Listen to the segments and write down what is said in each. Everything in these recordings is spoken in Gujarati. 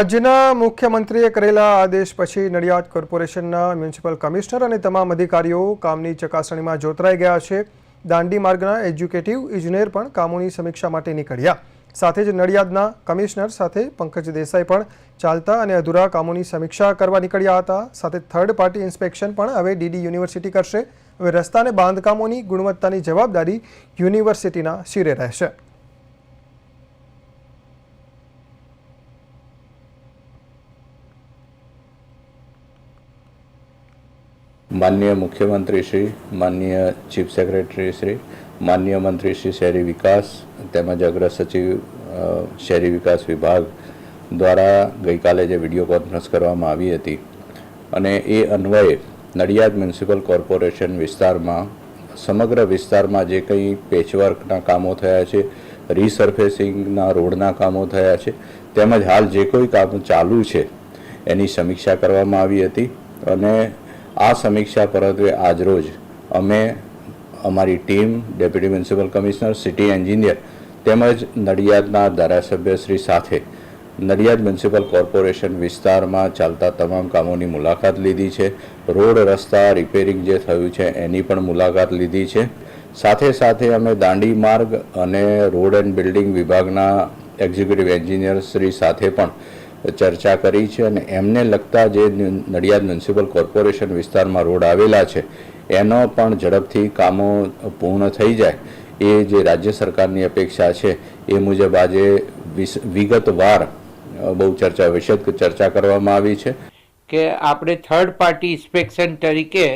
રાજ્યના મુખ્યમંત્રીએ કરેલા આદેશ પછી નડિયાદ કોર્પોરેશનના મ્યુનિસિપલ કમિશનર અને તમામ અધિકારીઓ કામની ચકાસણીમાં જોતરાઈ ગયા છે. દાંડી માર્ગના એજ્યુકેટિવ ઇજનેર પણ કામોની સમીક્ષા માટે નીકળ્યા. સાથે જ નડિયાદના કમિશનર સાથે પંકજ દેસાઈ પણ ચાલતા અને અધૂરા કામોની સમીક્ષા કરવા નીકળ્યા હતા. સાથે થર્ડ પાર્ટી ઇન્સ્પેક્શન પણ હવે ડીડી યુનિવર્સિટી કરશે. હવે રસ્તા અને બાંધકામોની ગુણવત્તાની જવાબદારી યુનિવર્સિટીના શિરે રહેશે. માનનીય મુખ્યમંત્રી શ્રી માનનીય ચીફ સેક્રેટરી શ્રી માનનીય મંત્રી શ્રી શહેરી વિકાસ તેમજ અગ્ર સચિવ શહેરી વિકાસ વિભાગ દ્વારા ગઈકાલે જે વીડિયો કોન્ફરન્સ કરવામાં આવી હતી અને એ અન્વયે નડિયાદ મ્યુનિસિપલ કોર્પોરેશન વિસ્તારમાં, સમગ્ર વિસ્તારમાં જે કંઈ પેચવર્કના કામો થયા છે રીસર્ફેસિંગના રોડના કામો થયા છે, તેમજ હાલ જે કોઈ કામ ચાલુ છે, એની સમીક્ષા કરવામાં આવી હતી અને આ સમીક્ષા પરત્વે આજરોજ અમે અમારી team, deputy municipal commissioner, city engineer તેમજ નડિયાદના ધારાસભ્યશ્રી સાથે નડિયાદ મ્યુનિસિપલ કોર્પોરેશન વિસ્તારમાં ચાલતા તમામ કામોની મુલાકાત લીધી છે. રોડ રસ્તા રિપેરિંગ જે થયું છે એની પણ મુલાકાત લીધી છે. સાથે સાથે અમે દાંડી માર્ગ અને રોડ એન્ડ બિલ્ડિંગ વિભાગના એક્ઝિક્યુટિવ એન્જિનિયર શ્રી સાથે પણ ચર્ચા કરી છે અને એમને લગતા જે નડિયાદ મ્યુનિસિપલ કોર્પોરેશન વિસ્તારમાં રોડ આવેલા છે, એનો પણ ઝડપથી કામો પૂર્ણ થઈ જાય. એ જે રાજ્ય સરકારની અપેક્ષા છે, એ મુજબ આજે વિગતવાર બહુ ચર્ચા, વિશદ ચર્ચા કરવામાં આવી છે. કે આપણે થર્ડ પાર્ટી ઇન્સ્પેક્શન તરીકે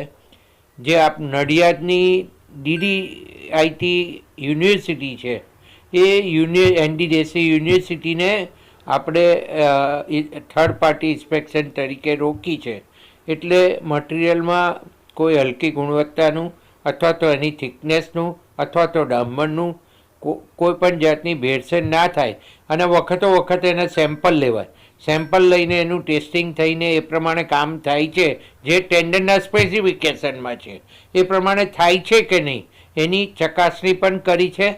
જે આપ, નડિયાદની ડીડીઆઈટી યુનિવર્સિટી છે, એ યુનિ, એનડીડીસી યુનિવર્સિટીને આપણે થર્ડ પાર્ટી ઇન્સ્પેક્શન તરીકે રોકી છે. એટલે મટીરિયલમાં કોઈ હલકી ગુણવત્તાનું અથવા તો એની થિકનેસનું અથવા તો ડામરનું કોઈ પણ જાતની ભેળસેળ ના થાય અને વખતો વખત એના સેમ્પલ લેવાય. સેમ્પલ લઈને એનું ટેસ્ટિંગ થઈને એ પ્રમાણે કામ થાય છે, જે ટેન્ડરના સ્પેસિફિકેશનમાં છે. એ પ્રમાણે થાય છે કે નહીં, એની ચકાસણી પણ કરી છે.